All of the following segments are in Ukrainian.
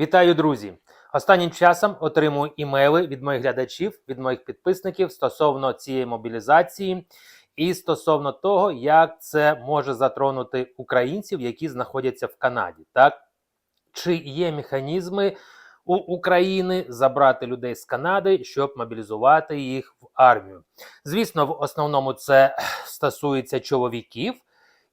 Вітаю, друзі! Останнім часом отримую імейли від моїх глядачів, від моїх підписників стосовно цієї мобілізації і стосовно того, як це може затронути українців, які знаходяться в Канаді. Так чи є механізми у України забрати людей з Канади, щоб мобілізувати їх в армію? Звісно, в основному це стосується чоловіків.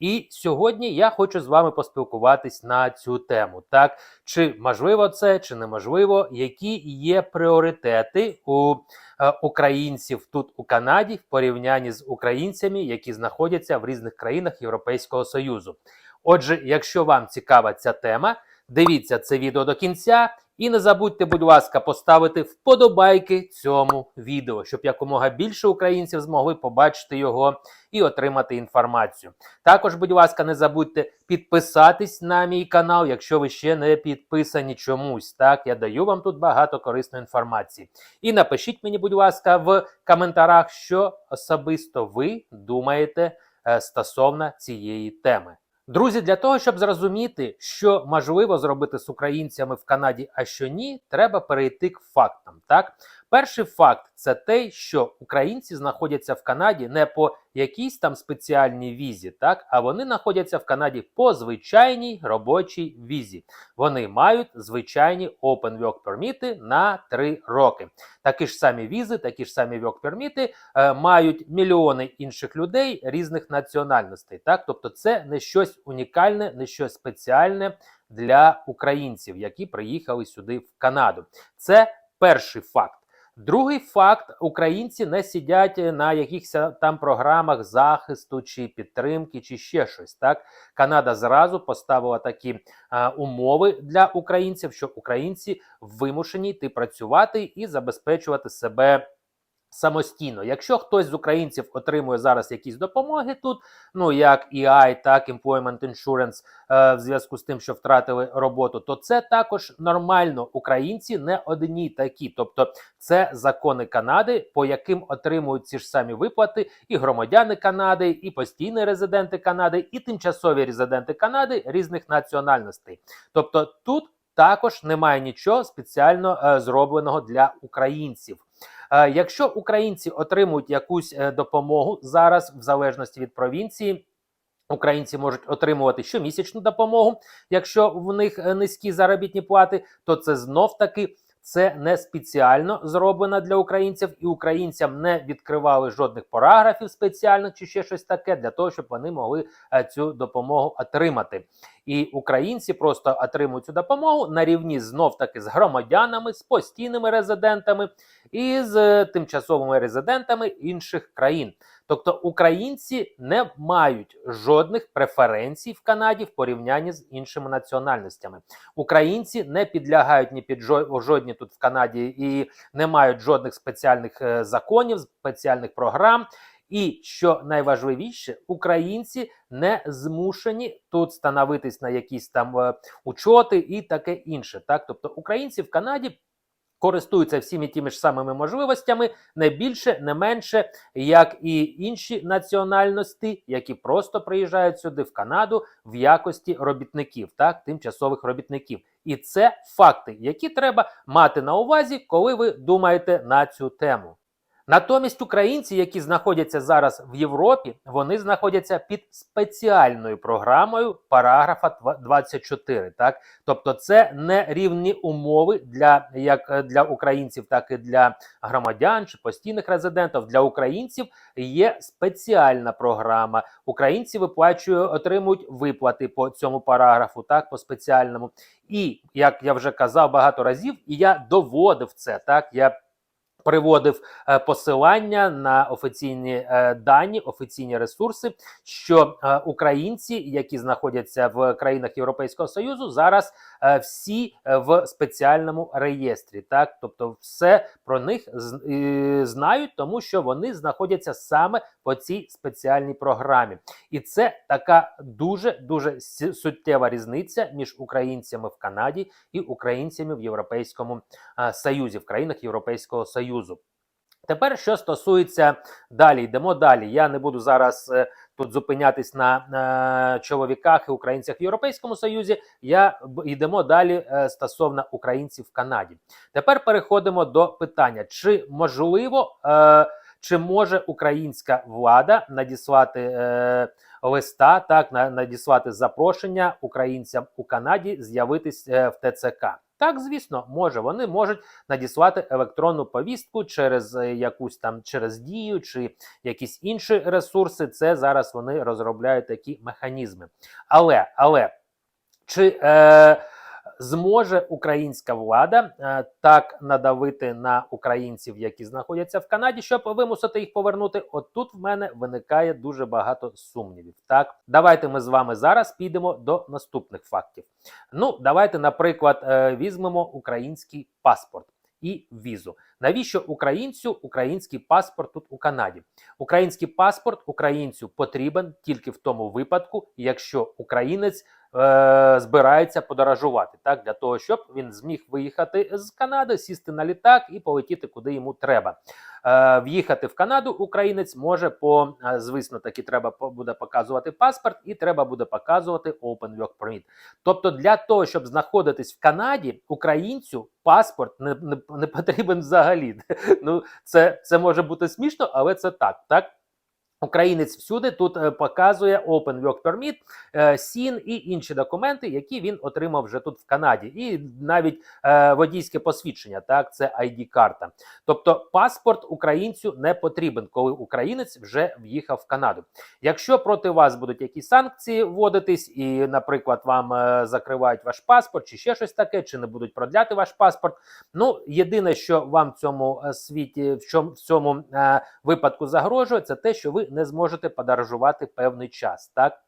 І сьогодні я хочу з вами поспілкуватись на цю тему. Так, чи можливо це, чи неможливо, які є пріоритети у е, українців тут у Канаді в порівнянні з українцями, які знаходяться в різних країнах Європейського Союзу. Отже, якщо вам цікава ця тема, дивіться це відео до кінця. І не забудьте, будь ласка, поставити вподобайки цьому відео, щоб якомога більше українців змогли побачити його і отримати інформацію. Також, будь ласка, не забудьте підписатись на мій канал, якщо ви ще не підписані чомусь. Так, я даю вам тут багато корисної інформації. І напишіть мені, будь ласка, в коментарях, що особисто ви думаєте е, стосовно цієї теми. Друзі, для того, щоб зрозуміти, що можливо зробити з українцями в Канаді, а що ні, треба перейти к фактам. Так, перший факт це те, що українці знаходяться в Канаді не по якійсь там спеціальній візі, так а вони знаходяться в Канаді по звичайній робочій візі. Вони мають звичайні Open Work Permit на 3 роки. Такі ж самі візи, такі ж самі Work Permit е, мають мільйони інших людей різних національностей. Так, тобто, це не щось унікальне, не щось спеціальне для українців, які приїхали сюди в Канаду. Це перший факт. Другий факт: українці не сидять на якихось там програмах захисту чи підтримки, чи ще щось. Так Канада зразу поставила такі а, умови для українців, що українці вимушені йти працювати і забезпечувати себе. Самостійно, якщо хтось з українців отримує зараз якісь допомоги тут, ну як EI, так Employment Insurance, е, в зв'язку з тим, що втратили роботу, то це також нормально. Українці не одні такі, тобто це закони Канади, по яким отримують ці ж самі виплати і громадяни Канади, і постійні резиденти Канади, і тимчасові резиденти Канади різних національностей. Тобто тут також немає нічого спеціально е, зробленого для українців. Е, Якщо українці отримують якусь е, допомогу зараз, в залежності від провінції. Українці можуть отримувати щомісячну допомогу. Якщо в них е, низькі заробітні плати, то це знов таки це не спеціально зроблено для українців, і українцям не відкривали жодних параграфів спеціальних чи ще щось таке для того, щоб вони могли е, цю допомогу отримати. І українці просто отримують цю допомогу на рівні знов таки з громадянами, з постійними резидентами і з е, тимчасовими резидентами інших країн. Тобто українці не мають жодних преференцій в Канаді в порівнянні з іншими національностями. Українці не підлягають ні під жодні тут в Канаді і не мають жодних спеціальних е, законів, спеціальних програм. І що найважливіше, українці не змушені тут становитись на якісь там е, учоти і таке інше. Так, тобто українці в Канаді користуються всіми тими ж самими можливостями, не більше, не менше, як і інші національності, які просто приїжджають сюди в Канаду в якості робітників, так, тимчасових робітників. І це факти, які треба мати на увазі, коли ви думаєте на цю тему. Натомість українці, які знаходяться зараз в Європі, вони знаходяться під спеціальною програмою параграфа 24. Так, тобто, це не рівні умови для як е, для українців, так і для громадян чи постійних резидентів. Для українців є спеціальна програма. Українці виплачують, отримують виплати по цьому параграфу, так по спеціальному. І як я вже казав багато разів, і я доводив це так. Я Приводив е, посилання на офіційні е, дані, офіційні ресурси, що е, українці, які знаходяться в країнах Європейського союзу, зараз всі е, в спеціальному реєстрі. Так, тобто, все про них е, знають, тому що вони знаходяться саме по цій спеціальній програмі, і це така дуже дуже суттєва різниця між українцями в Канаді і українцями в Європейському е, Союзі, в країнах Європейського Союзу. Тепер, що стосується далі, йдемо далі. Я не буду зараз е, тут зупинятись на, на чоловіках і українцях в Європейському Союзі. Я йдемо далі е, стосовно українців в Канаді. Тепер переходимо до питання: чи можливо, е, чи може українська влада надіслати е, листа, так на, надіслати запрошення українцям у Канаді з'явитись е, в ТЦК? Так, звісно, може. Вони можуть надіслати електронну повістку через е, якусь там через дію чи якісь інші ресурси. Це зараз вони розробляють такі механізми. Але але чи е, зможе українська влада е, так надавити на українців, які знаходяться в Канаді, щоб вимусити їх повернути? От тут в мене виникає дуже багато сумнівів. Так, давайте ми з вами зараз підемо до наступних фактів. Ну, давайте, наприклад, е, візьмемо український паспорт. І візу. Навіщо українцю український паспорт тут у Канаді? Український паспорт українцю потрібен тільки в тому випадку, якщо українець е, збирається подорожувати, так для того, щоб він зміг виїхати з Канади, сісти на літак і полетіти куди йому треба. Е, в'їхати в Канаду українець може по е, звісно, таки треба буде показувати паспорт, і треба буде показувати Open Work Permit. Тобто, для того, щоб знаходитись в Канаді, українцю паспорт не, не, не потрібен взагалі. Ну, це, це може бути смішно, але це так. так? Українець всюди тут е, показує Open Work Permit, е, СІН і інші документи, які він отримав вже тут в Канаді, і навіть е, водійське посвідчення. Так, це ID-карта. Тобто паспорт українцю не потрібен, коли українець вже в'їхав в Канаду. Якщо проти вас будуть якісь санкції вводитись, і, наприклад, вам е, закривають ваш паспорт, чи ще щось таке, чи не будуть продляти ваш паспорт. Ну, єдине, що вам в цьому е, світі, в чому в цьому е, випадку загрожує, це те, що ви не зможете подорожувати певний час. Так.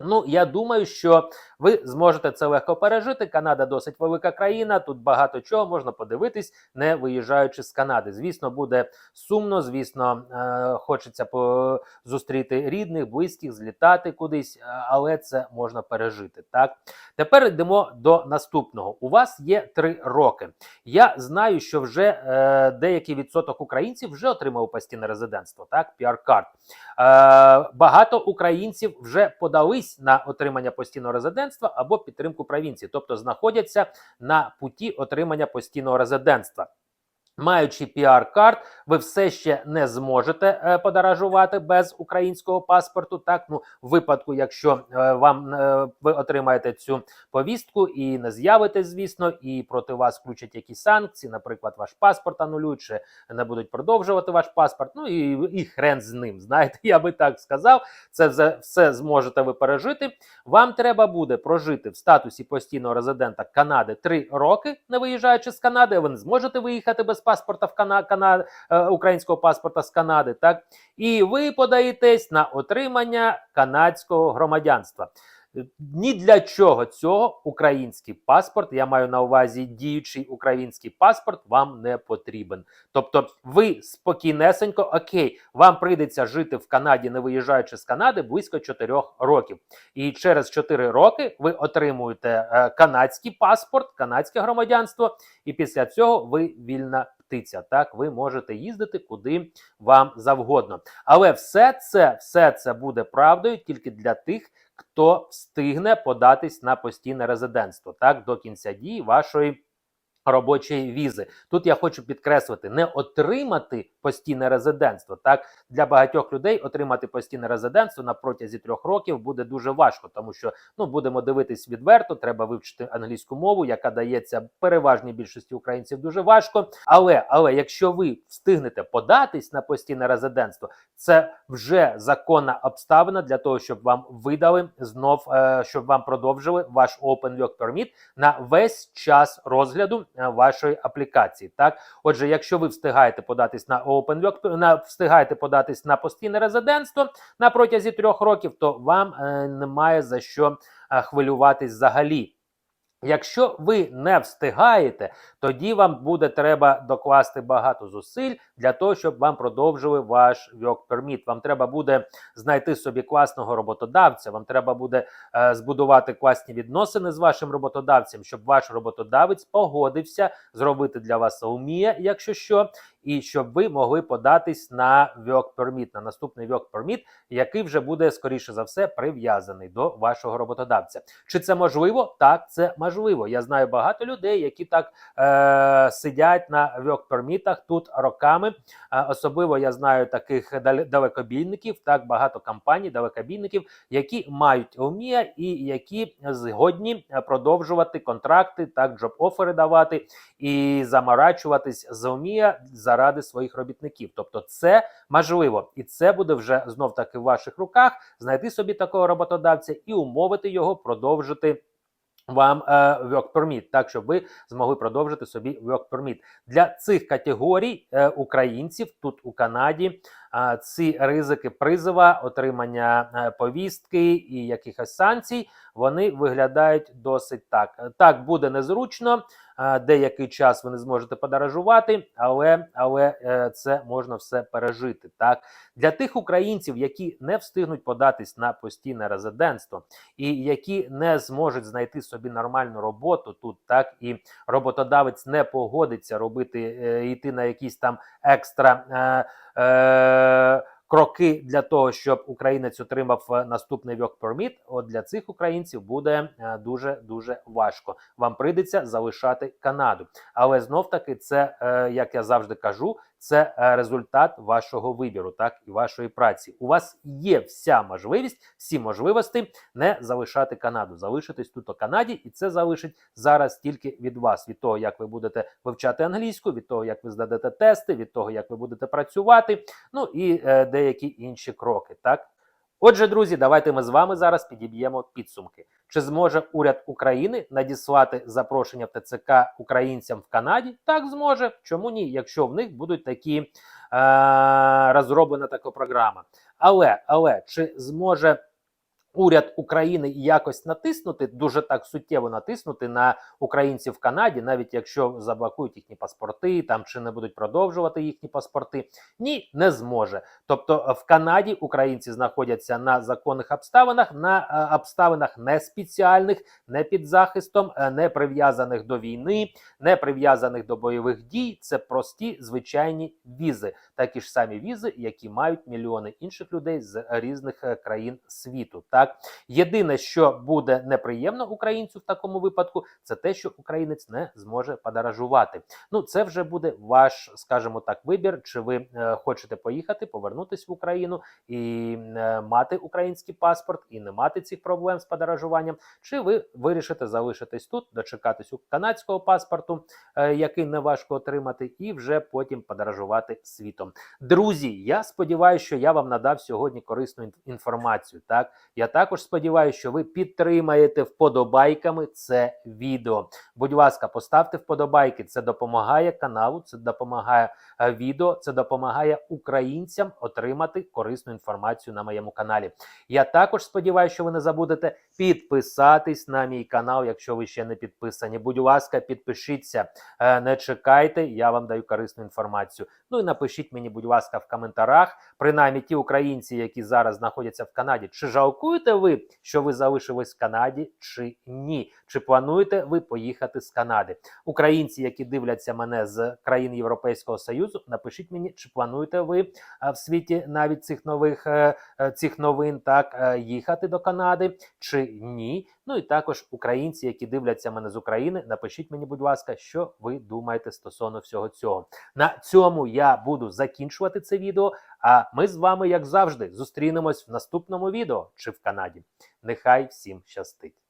Ну, я думаю, що ви зможете це легко пережити. Канада досить велика країна. Тут багато чого можна подивитись, не виїжджаючи з Канади. Звісно, буде сумно. Звісно, е, хочеться зустріти рідних, близьких, злітати кудись, е, але це можна пережити. Так тепер йдемо до наступного. У вас є три роки. Я знаю, що вже е, деякий відсоток українців вже отримав постійне резидентство. Так, піар-карт. Е, багато українців вже подались на отримання постійного резидентства або підтримку провінції, тобто знаходяться на путі отримання постійного резидентства. Маючи піар-карт, ви все ще не зможете е, подорожувати без українського паспорту. Так, ну в випадку, якщо е, вам е, ви отримаєте цю повістку і не з'явитесь, звісно, і проти вас включать якісь санкції, наприклад, ваш паспорт анулюють, чи не будуть продовжувати ваш паспорт. Ну і, і хрен з ним. Знаєте, я би так сказав. Це все, зможете ви пережити. Вам треба буде прожити в статусі постійного резидента Канади 3 роки, не виїжджаючи з Канади. Ви не зможете виїхати без паспорта в Кана... Кана... е, українського паспорта з Канади. Так і ви подаєтесь на отримання канадського громадянства. Ні для чого цього український паспорт, я маю на увазі діючий український паспорт, вам не потрібен. Тобто, ви спокійнесенько, окей, вам прийдеться жити в Канаді, не виїжджаючи з Канади, близько 4 років. І через 4 роки ви отримуєте е, канадський паспорт, канадське громадянство, і після цього ви вільна птиця. Так, ви можете їздити куди вам завгодно. Але все це, все це буде правдою тільки для тих, хто встигне податись на постійне резидентство так до кінця дії вашої. Робочої візи тут я хочу підкреслити, не отримати постійне резидентство. Так для багатьох людей отримати постійне резидентство на протязі трьох років буде дуже важко, тому що ну будемо дивитись відверто. Треба вивчити англійську мову, яка дається переважній більшості українців дуже важко. Але але якщо ви встигнете податись на постійне резидентство, це вже законна обставина для того, щоб вам видали знов, е, щоб вам продовжили ваш Open Work Permit на весь час розгляду вашої аплікації. Так, отже, якщо ви встигаєте податись на OpenWork, на встигаєте податись на постійне резидентство на протязі трьох років, то вам е, немає за що е, хвилюватись взагалі. Якщо ви не встигаєте, тоді вам буде треба докласти багато зусиль для того, щоб вам продовжили ваш work permit. Вам треба буде знайти собі класного роботодавця. Вам треба буде е, збудувати класні відносини з вашим роботодавцем, щоб ваш роботодавець погодився зробити для вас уміє, якщо що, і щоб ви могли податись на work permit, на наступний work permit, який вже буде скоріше за все прив'язаний до вашого роботодавця. Чи це можливо? Так, це можливо. Я знаю багато людей, які так е, сидять на work permit тут роками. Е, особливо я знаю таких дал- далекобійників, так багато компаній, далекобійників, які мають ОМІА і які згодні продовжувати контракти, так джоб офери давати і заморачуватись з ОМІА заради своїх робітників. Тобто, це можливо, і це буде вже знов таки в ваших руках знайти собі такого роботодавця і умовити його продовжити. Вам е, work permit, так щоб ви змогли продовжити собі work permit. для цих категорій е, українців тут у Канаді. Ці ризики призова, отримання е, повістки і якихось санкцій, вони виглядають досить так. Так буде незручно. е, Деякий час ви не зможете подорожувати, але, але е, це можна все пережити. Так для тих українців, які не встигнуть податись на постійне резидентство, і які не зможуть знайти собі нормальну роботу тут, так і роботодавець не погодиться робити йти на якісь там екстра. Е, е, Кроки для того, щоб українець отримав е, наступний work permit, от для цих українців буде е, дуже дуже важко. Вам прийдеться залишати Канаду, але знов таки, це е, як я завжди кажу, це е, результат вашого вибіру, так і вашої праці. У вас є вся можливість, всі можливості не залишати Канаду, залишитись тут у Канаді, і це залишить зараз тільки від вас, від того, як ви будете вивчати англійську, від того, як ви здадете тести, від того, як ви будете працювати, ну і е, деякі інші кроки. Так. Отже, друзі, давайте ми з вами зараз підіб'ємо підсумки. Чи зможе уряд України надіслати запрошення в ТЦК українцям в Канаді? Так зможе. Чому ні? Якщо в них будуть такі е, розроблена така програма. Але але чи зможе уряд України якось натиснути, дуже так суттєво натиснути на українців в Канаді, навіть якщо заблокують їхні паспорти, там чи не будуть продовжувати їхні паспорти? Ні, не зможе. Тобто в Канаді українці знаходяться на законних обставинах, на е, обставинах не спеціальних, не під захистом, е, не прив'язаних до війни, не прив'язаних до бойових дій. Це прості звичайні візи, такі ж самі візи, які мають мільйони інших людей з різних е, країн світу. Так єдине, що буде неприємно українцю в такому випадку, це те, що українець не зможе подорожувати. Ну це вже буде ваш, скажімо так, вибір. Чи ви е, хочете поїхати, повернутися в Україну і е, мати український паспорт і не мати цих проблем з подорожуванням, чи ви вирішите залишитись тут, дочекатись у канадського паспорту, е, який не важко отримати, і вже потім подорожувати світом. Друзі, я сподіваюся, що я вам надав сьогодні корисну інформацію. Так, я також сподіваюся, що ви підтримаєте вподобайками це відео. Будь ласка, поставте вподобайки. Це допомагає каналу, це допомагає е, відео, це допомагає українцям отримати корисну інформацію на моєму каналі. Я також сподіваюся, що ви не забудете підписатись на мій канал, якщо ви ще не підписані. Будь ласка, підпишіться, Е, не чекайте, я вам даю корисну інформацію. Ну і напишіть мені, будь ласка, в коментарях, принаймні ті українці, які зараз знаходяться в Канаді, чи жалкуєте ви, що ви залишились в Канаді, чи ні? Чи плануєте ви поїхати з Канади? Українці, які дивляться мене з країн Європейського Союзу, напишіть мені, чи плануєте ви е, в світі навіть цих нових е, е, цих новин так їхати до Канади, чи ні? Ну і також українці, які дивляться мене з України, напишіть мені, будь ласка, що ви думаєте стосовно всього цього. На цьому я буду закінчувати це відео. А ми з вами, як завжди, зустрінемось в наступному відео чи в Канаді. Нехай всім щастить!